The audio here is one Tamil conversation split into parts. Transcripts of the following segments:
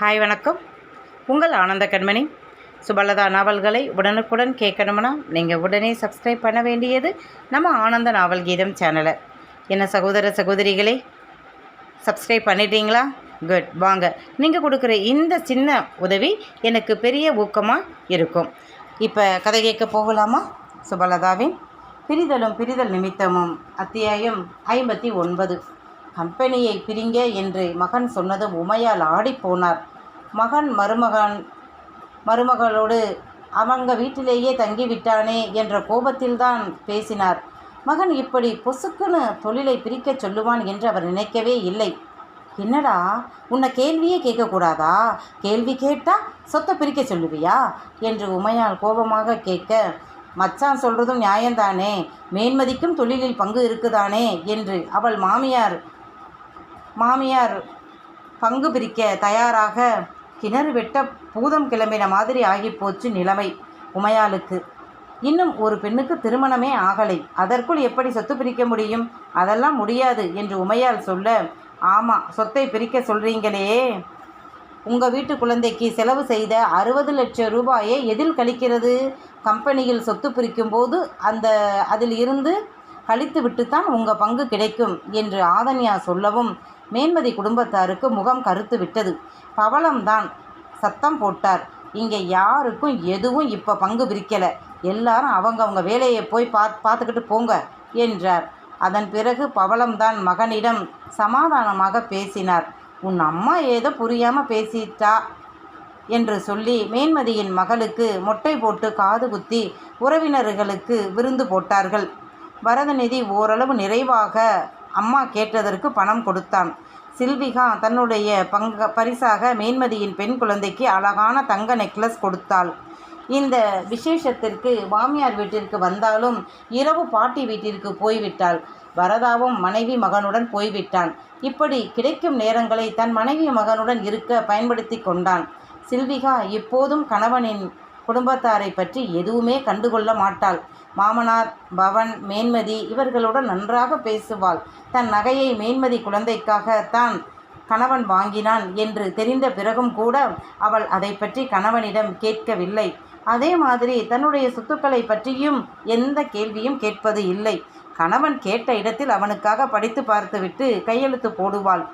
ஹாய் வணக்கம். உங்கள் ஆனந்த கண்மணி. சுபலதா நாவல்களை உடனுக்குடன் கேட்கணும்னா நீங்கள் உடனே சப்ஸ்கிரைப் பண்ண வேண்டியது நம்ம ஆனந்த நாவல் கீதம் சேனலை என்ன சகோதர சகோதரிகளே சப்ஸ்கிரைப் பண்ணிட்டீங்களா? குட் வாங்க. நீங்கள் கொடுக்குற இந்த சின்ன உதவி எனக்கு பெரிய ஊக்கமாக இருக்கும். இப்போ கதை கேட்க போகலாமா? சுபலதாவின் பிரிதலும் பிரிதல் நிமித்தமும் அத்தியாயம் ஐம்பத்தி ஒன்பது. கம்பெனியை பிரிங்க என்று மகன் சொன்னதும் உமையால் ஆடிப்போனார் மகன் மருமகன் மருமகளோடு அவங்க வீட்டிலேயே தங்கிவிட்டானே என்ற கோபத்தில்தான் பேசினார். மகன் இப்படி பொசுக்குன்னு தொழிலை பிரிக்கச் சொல்லுவான் என்று அவர் நினைக்கவே இல்லை. என்னடா உன்னை கேள்வியே கேட்கக்கூடாதா? கேள்வி கேட்டால் சொத்தை பிரிக்க சொல்லுவியா? என்று உமையால் கோபமாக கேட்க மச்சான் சொல்கிறதும் நியாயம்தானே மேன்மதிக்கும் தொழிலில் பங்கு இருக்குதானே? என்று அவள் மாமியார் மாமியார் பங்கு பிரிக்க தயாராக கிணறு வெட்ட பூதம் கிளம்பின மாதிரி ஆகிப்போச்சு நிலைமை உமையாளுக்கு. இன்னும் ஒரு பெண்ணுக்கு திருமணமே ஆகலை. அதற்குள் எப்படி சொத்து பிரிக்க முடியும்? அதெல்லாம் முடியாது என்று உமையால் சொல்ல ஆமாம் சொத்தை பிரிக்க சொல்கிறீங்களே உங்கள் வீட்டு குழந்தைக்கு செலவு செய்த அறுபது லட்சம் ரூபாயை எதில் கழிக்கிறது? கம்பெனியில் சொத்து பிரிக்கும் போது அந்த அதில் இருந்து கழித்து விட்டுத்தான் உங்கள் பங்கு கிடைக்கும் என்று ஆதன்யா சொல்லவும் மேன்மதி குடும்பத்தாருக்கு முகம் கருத்து விட்டது. பவளம்தான் சத்தம் போட்டார். இங்கே யாருக்கும் எதுவும் இப்போ பங்கு பிரிக்கலை எல்லாரும் அவங்கவுங்க வேலையை போய் பாத் பார்த்துக்கிட்டு போங்க என்றார். அதன் பிறகு பவளம்தான் மகனிடம் சமாதானமாக பேசினார். உன் அம்மா ஏதோ புரியாமல் பேசிட்டா என்று சொல்லி மேன்மதியின் மகளுக்கு மொட்டை போட்டு காது குத்தி உறவினர்களுக்கு விருந்து போட்டார்கள். வரதநிதி ஓரளவு நிறைவாக அம்மா கேட்டதற்கு பணம் கொடுத்தான். சில்விகா தன்னுடைய பங்க பரிசாக மேன்மதியின் பெண் குழந்தைக்கு அழகான தங்க நெக்லஸ் கொடுத்தாள். இந்த விசேஷத்திற்கு மாமியார் வீட்டிற்கு வந்தாலும் இரவு பாட்டி வீட்டிற்கு போய்விட்டாள். வரதாவும் மனைவி மகனுடன் போய்விட்டான். இப்படி கிடைக்கும் நேரங்களை தன் மனைவி மகனுடன் இருக்க பயன்படுத்தி கொண்டான். சில்விகா இப்போதும் கணவனின் குடும்பத்தாரை பற்றி எதுவுமே கண்டுகொள்ள மாட்டாள். மாமனார் பவன் மேன்மதி இவர்களுடன் நன்றாக பேசுவாள். தன் நகையை மேன்மதி குழந்தைக்காக தான் கணவன் வாங்கினான் என்று தெரிந்த பிறகும் கூட அவள் அதை பற்றி கணவனிடம் கேட்கவில்லை. அதே மாதிரி தன்னுடைய சொத்துக்களை பற்றியும் எந்த கேள்வியும் கேட்பது இல்லை. கணவன் கேட்ட இடத்தில் அவனுக்காக படித்து பார்த்துவிட்டு கையெழுத்து போடுவாள்.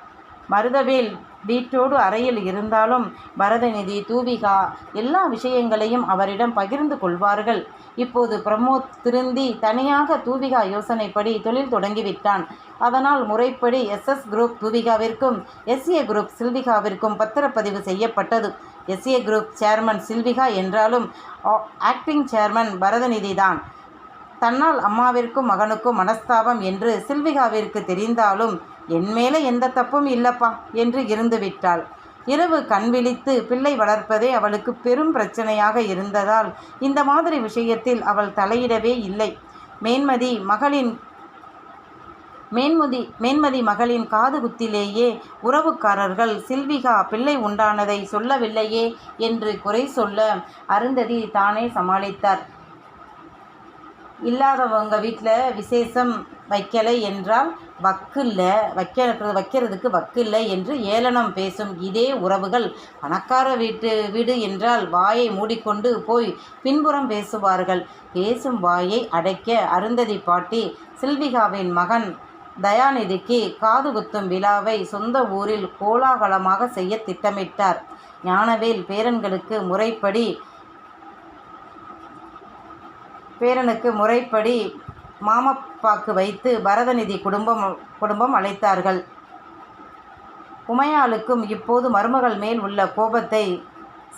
மருதவேல் வீட்டோடு அறையில் இருந்தாலும் பரதநிதி தூவிகா எல்லா விஷயங்களையும் அவரிடம் பகிர்ந்து கொள்வார்கள். இப்போது பிரமோத் திருந்தி தனியாக தூவிகா யோசனைப்படி தொழில் தொடங்கிவிட்டான். அதனால் முறைப்படி எஸ்எஸ் குரூப் தூவிகாவிற்கும் எஸ்ஏ குரூப் சில்விகாவிற்கும் பத்திரப்பதிவு செய்யப்பட்டது. எஸ்ஏ குரூப் சேர்மன் சில்விகா என்றாலும் ஆக்டிங் சேர்மன் பரதநிதி தான். தன்னால் அம்மாவிற்கும் மகனுக்கும் மனஸ்தாபம் என்று சில்விகாவிற்கு தெரிந்தாலும் என் மேலே எந்த தப்பும் இல்லப்பா என்று இருந்து விட்டாள். இரவு கண் விழித்து பிள்ளை வளர்ப்பதே அவளுக்கு பெரும் பிரச்சனையாக இருந்ததால் இந்த மாதிரி விஷயத்தில் அவள் தலையிடவே இல்லை. மேன்மதி மகளின் மேன்மதி மேன்மதி மகளின் காது குத்திலேயே உறவுக்காரர்கள் சில்விகா பிள்ளை உண்டானதை சொல்லவில்லையே என்று குறை சொல்ல அருந்ததி தானே சமாளித்தார். இல்லாதவங்க வீட்டில் விசேஷம் வைக்கலை என்றால் வக்கு இல்லை வைக்க வைக்கிறதுக்கு வக்கு இல்லை என்று ஏளனம் பேசும் இதே உறவுகள். பணக்கார வீட்டு வீடு என்றால் வாயை மூடிக்கொண்டு போய் பின்புறம் பேசுவார்கள். பேசும் வாயை அடைக்க அருந்ததி பாட்டி சில்விகாவின் மகன் தயாநிதிக்கு காது குத்தும் விழாவை சொந்த ஊரில் கோலாகலமாக செய்ய திட்டமிட்டார். ஞானவேல் பேரன்களுக்கு முறைப்படி பேரனுக்கு முறைப்படி பாக்கு வைத்து பரதநிதி குடும்பம் குடும்பம் அழைத்தார்கள். உமையாளுக்கும் இப்போது மருமகள் மேல் உள்ள கோபத்தை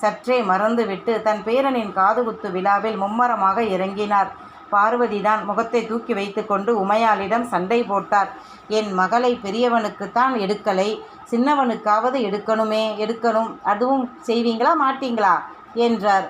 சற்றே மறந்துவிட்டு தன் பேரனின் காதுகுத்து விழாவில் மும்மரமாக இறங்கினார். பார்வதிதான் முகத்தை தூக்கி வைத்துக்கொண்டு உமையாளிடம் சண்டை போட்டார். என் மகளை பெரியவனுக்குத்தான் எடுக்கலை சின்னவனுக்காவது எடுக்கணுமே எடுக்கணும். அதுவும் செய்வீங்களா மாட்டீங்களா? என்றார்.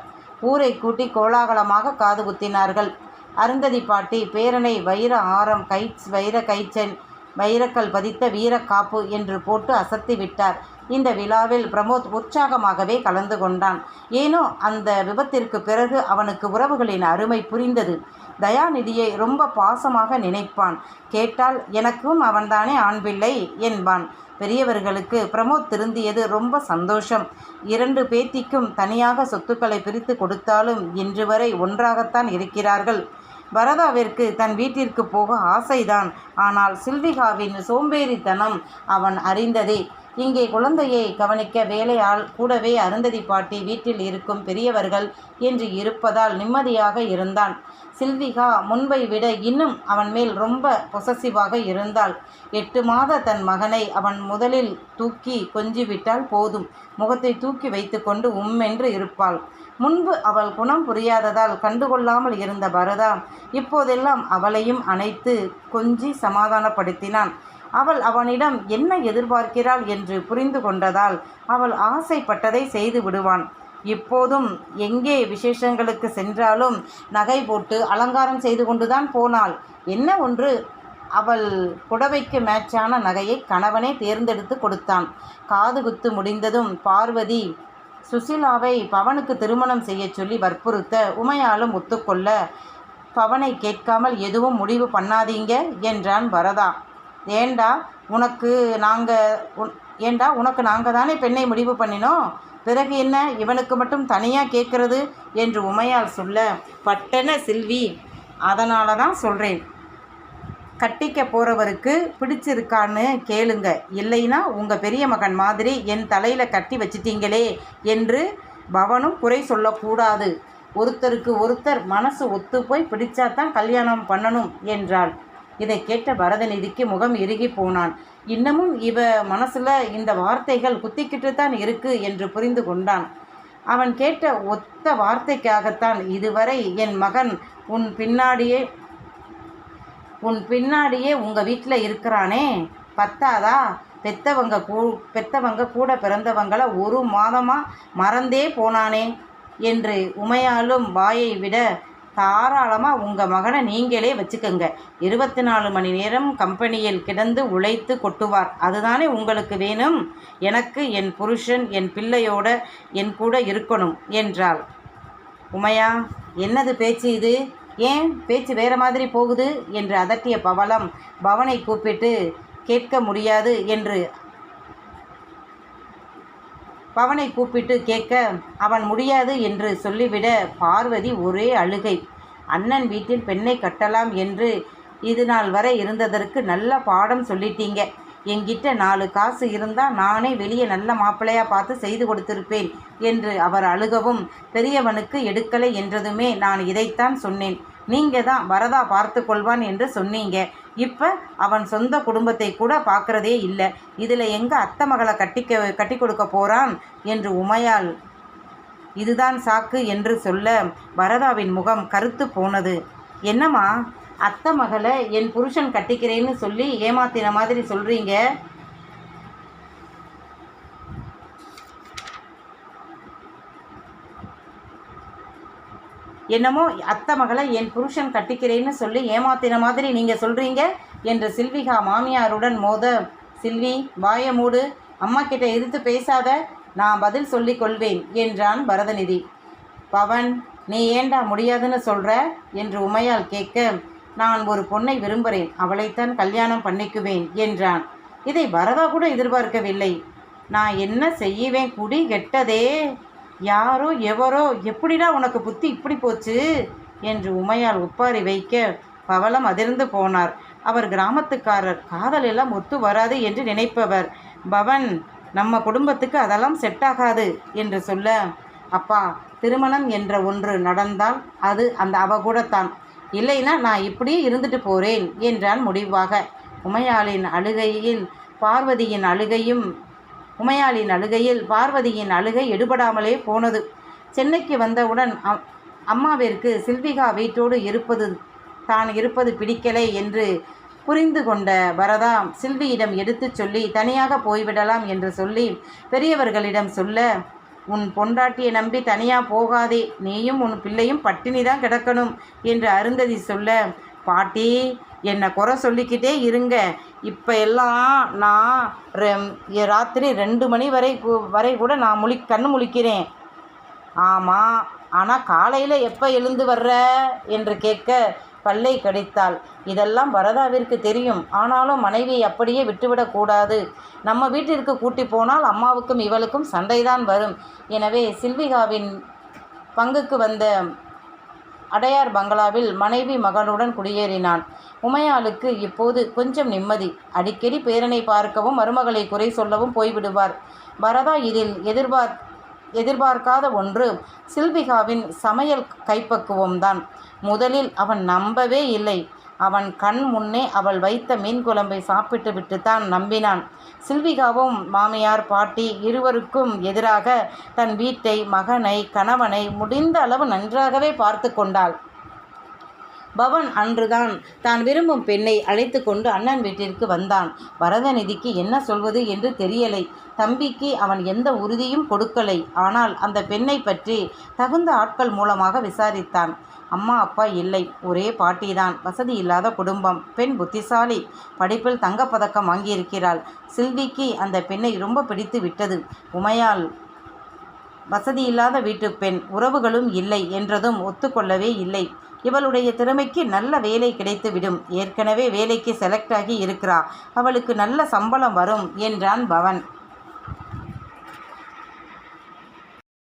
ஊரை கூட்டி கோலாகலமாக காது குத்தினார்கள் அருந்ததி பாட்டி பேரனை வைர ஆரம் கைட்ஸ் வைர கைச்சன் வைரக்கல் பதித்த வீரக்காப்பு என்று போட்டு அசத்தி விட்டார். இந்த விழாவில் பிரமோத் உற்சாகமாகவே கலந்து கொண்டான். ஏனோ அந்த விபத்திற்கு பிறகு அவனுக்கு உறவுகளின் அருமை புரிந்தது. தயாநிதியை ரொம்ப பாசமாக நினைப்பான். கேட்டால் எனக்கும் அவன்தானே ஆண் பிள்ளை? என்பான். பெரியவர்களுக்கு பிரமோத் திருந்தியது ரொம்ப சந்தோஷம். இரண்டு பேத்திக்கும் தனியாக சொத்துக்களை பிரித்து கொடுத்தாலும் இன்று வரை ஒன்றாகத்தான் இருக்கிறார்கள். பரதாவிற்கு தன் வீட்டிற்கு போக ஆசைதான். ஆனால் சில்விகாவின் சோம்பேறித்தனம் அவன் அறிந்ததே. இங்கே குழந்தையை கவனிக்க வேலையால் கூடவே அருந்ததி பாட்டி வீட்டில் இருக்கும் பெரியவர்கள் என்று இருப்பதால் நிம்மதியாக இருந்தான். சில்விகா முன்பை விட இன்னும் அவன் மேல் ரொம்ப பொசசிவாக இருந்தாள். எட்டு மாத தன் மகனை அவன் முதலில் தூக்கி கொஞ்சிவிட்டால் போதும். முகத்தை தூக்கி வைத்துக்கொண்டு உம்மென்று இருப்பாள். முன்பு அவள் குணம் புரியாததால் கண்டுகொள்ளாமல் இருந்த பரதா இப்போதெல்லாம் அவளையும் அணைத்து கொஞ்சி சமாதானப்படுத்தினான். அவள் அவனிடம் என்ன எதிர்பார்க்கிறாள்? என்று புரிந்து கொண்டதால் அவள் ஆசைப்பட்டதை செய்து விடுவான். இப்போதும் எங்கே விசேஷங்களுக்கு சென்றாலும் நகை போட்டு அலங்காரம் செய்து கொண்டுதான் போனாள். என்ன ஒன்று? அவள் புடவைக்கு மேட்சான நகையை கணவனே தேர்ந்தெடுத்து கொடுத்தான். காது குத்து முடிந்ததும் பார்வதி சுசிலாவை பவனுக்கு திருமணம் செய்ய சொல்லி வற்புறுத்த உமையாலும் ஒத்துக்கொள்ள பவனை கேட்காமல் எதுவும் முடிவு பண்ணாதீங்க என்றான் பரதா. ஏண்டா உனக்கு நாங்கள் ஏண்டா உனக்கு நாங்கள் தானே பெண்ணை முடிவு பண்ணினோம்? பிறகு என்ன? இவனுக்கு மட்டும் தனியாக கேட்கறது? என்று உமையால் சொல்ல பட்டன சில்வி அதனால தான் சொல்கிறேன் கட்டிக்க போகிறவருக்கு பிடிச்சிருக்கான்னு கேளுங்க. இல்லைன்னா உங்கள் பெரிய மகன் மாதிரி என் தலையில் கட்டி வச்சிட்டீங்களே என்று பவனும் குறை சொல்லக்கூடாது. ஒருத்தருக்கு ஒருத்தர் மனசு ஒத்து போய் பிடிச்சாதான் கல்யாணம் பண்ணணும் என்றாள். இதை கேட்ட பரதநிதிக்கு முகம் இறுகி போனான். இன்னமும் இவ மனசுல இந்த வார்த்தைகள் குத்திக்கிட்டு தான் இருக்கு என்று புரிந்து கொண்டான். அவன் கேட்ட ஒத்த வார்த்தைக்காகத்தான் இதுவரை என் மகன் உன் பின்னாடியே உன் பின்னாடியே உங்கள் வீட்டில் இருக்கிறானே. பத்தாதா? பெத்தவங்க கூ பெத்தவங்க கூட பிறந்தவங்களை ஒரு மாதமாக மறந்தே போனானே என்று உமையாலும் வாயை விட தாராளமாக உங்கள் மகனை நீங்களே வச்சுக்கோங்க. இருபத்தி நாலு மணி நேரம் கம்பெனியில் கிடந்து உழைத்து கொட்டுவார். அதுதானே உங்களுக்கு வேணும்? எனக்கு என் புருஷன் என் பிள்ளையோட என் கூட இருக்கணும் என்றாள். உமையா என்னது பேச்சு இது? ஏன் பேச்சு வேறு மாதிரி போகுது என்று அதட்டிய பவளம் பவனை கூப்பிட்டு கேட்க முடியாது என்று பவனை கூப்பிட்டு கேட்க அவன் முடியாது என்று சொல்லிவிட பார்வதி ஒரே அழுகை. அண்ணன் வீட்டில் பெண்ணை கட்டலாம் என்று இது நாள் வரை இருந்ததற்கு நல்ல பாடம் சொல்லிட்டீங்க. என்கிட்ட நாலு காசு இருந்தால் நானே வெளியே நல்ல மாப்பிள்ளையாக பார்த்து செய்து கொடுத்திருப்பேன் என்று அவர் அழுகவும் பெரியவனுக்கு எடுக்கலை என்றதுமே நான் இதைத்தான் சொன்னேன். நீங்கள் தான் வரதா பார்த்து கொள்வான் என்று சொன்னீங்க. இப்போ அவன் சொந்த குடும்பத்தை கூட பார்க்குறதே இல்லை. இதில் எங்கே அத்தை மகளை கட்டிக்க கட்டி கொடுக்க போகிறான் என்று உமையால் இதுதான் சாக்கு என்று சொல்ல வரதாவின் முகம் கருத்து போனது. என்னம்மா அத்தை மகளை என் புருஷன் கட்டிக்கிறேன்னு சொல்லி ஏமாத்தின மாதிரி சொல்கிறீங்க என்னமோ அத்தை மகளை என் புருஷன் கட்டிக்கிறேன்னு சொல்லி ஏமாத்தின மாதிரி நீங்கள் சொல்கிறீங்க என்று சில்விகா மாமியாருடன் மோத சில்வி வாய மூடு. அம்மா கிட்ட எதிர்த்து பேசாத நான் பதில் சொல்லிக் கொள்வேன் என்றான் பரதநிதி. பவன் நீ ஏண்டா முடியாதுன்னு சொல்கிற என்று உமையால் கேட்க நான் ஒரு பொண்ணை விரும்புகிறேன் அவளைத்தான் கல்யாணம் பண்ணிக்குவேன் என்றான். இதை வரதா கூட எதிர்பார்க்கவில்லை. நான் என்ன செய்வேன்? குடி கெட்டதே. யாரோ எவரோ எப்படிடா உனக்கு புத்தி இப்படி போச்சு? என்று உமையால் ஒப்பாரி வைக்க பவளம் அதிர்ந்து போனார். அவர் கிராமத்துக்காரர். காதல் எல்லாம் ஒத்து வராது என்று நினைப்பவர். பவன் நம்ம குடும்பத்துக்கு அதெல்லாம் செட் ஆகாது என்று சொல்ல அப்பா திருமணம் என்ற ஒன்று நடந்தால் அது அந்த அவ கூடத்தான் இல்லைன்னா நான் இப்படியே இருந்துட்டு போகிறேன் என்றான் முடிவாக. உமையாளின் அழுகையில் பார்வதியின் அழுகையும் உமையாளின் அழுகையில் பார்வதியின் அழுகை எடுபடாமலே போனது. சென்னைக்கு வந்தவுடன் அம்மாவிற்கு சில்விகா வீட்டோடு இருப்பது தான் இருப்பது பிடிக்கலை என்று புரிந்து கொண்ட வரதா சில்வியிடம் எடுத்துச் சொல்லி தனியாக போய்விடலாம் என்று சொல்லி பெரியவர்களிடம் சொல்ல உன் பொண்டாட்டியை நம்பி தனியாக போகாதே. நீயும் உன் பிள்ளையும் பட்டினி தான் கிடக்கணும் என்று அருந்ததி சொல்ல பாட்டி என்னை குறை சொல்லிக்கிட்டே இருங்க. இப்போ எல்லாம் நான் ராத்திரி ரெண்டு மணி வரை வரை கூட நான் முழி கண்ணு முழிக்கிறேன். ஆமாம் ஆனால் காலையில் எப்போ எழுந்து வர்ற? என்று கேட்க பல்லை கடித்தாள் இதெல்லாம் வரதாவிற்கு தெரியும். ஆனாலும் மனைவியை அப்படியே விட்டுவிடக்கூடாது நம்ம வீட்டிற்கு கூட்டி போனால் அம்மாவுக்கும் இவளுக்கும் சண்டைதான் வரும். எனவே சில்விகாவின் பங்குக்கு வந்த அடையார் பங்களாவில் மனைவி மகனுடன் குடியேறினான். உமையாளுக்கு இப்போது கொஞ்சம் நிம்மதி. அடிக்கடி பேரனை பார்க்கவும் மருமகளை குறை சொல்லவும் போய்விடுவார். பரதா இதில் எதிர்பார் எதிர்பார்க்காத ஒன்று. சில்விகாவின் சமையல் கைப்பக்குவம்தான். முதலில் அவன் நம்பவே இல்லை. அவன் கண் முன்னே அவள் வைத்த மீன் குழம்பை சாப்பிட்டு விட்டுத்தான் நம்பினான். சில்விகாவும் மாமியார் பாட்டி இருவருக்கும் எதிராக தன் வீட்டை மகனை கணவனை முடிந்த அளவு நன்றாகவே பார்த்து கொண்டாள். பவன் அன்றுதான். தான் விரும்பும் பெண்ணை அழைத்து கொண்டு அண்ணன் வீட்டிற்கு வந்தான். வரதநிதிக்கு என்ன சொல்வது என்று தெரியலை. தம்பிக்கு அவன் எந்த உறுதியும் கொடுக்கலை. ஆனால் அந்த பெண்ணை பற்றி தகுந்த ஆட்கள் மூலமாக விசாரித்தான். அம்மா அப்பா இல்லை. ஒரே பாட்டிதான். வசதி இல்லாத குடும்பம். பெண் புத்திசாலி. படிப்பில் தங்கப்பதக்கம் வாங்கியிருக்கிறாள். சில்விக்கு அந்த பெண்ணை ரொம்ப பிடித்து விட்டது. உமையால் வசதி இல்லாத வீட்டு பெண் உறவுகளும் இல்லை என்றதும் ஒத்துக்கொள்ளவே இல்லை. இவளுடைய திறமைக்கு நல்ல வேலை கிடைத்துவிடும். ஏற்கனவே வேலைக்கு செலக்ட் ஆகி இருக்கிறா. அவளுக்கு நல்ல சம்பளம் வரும் என்றான் பவன்.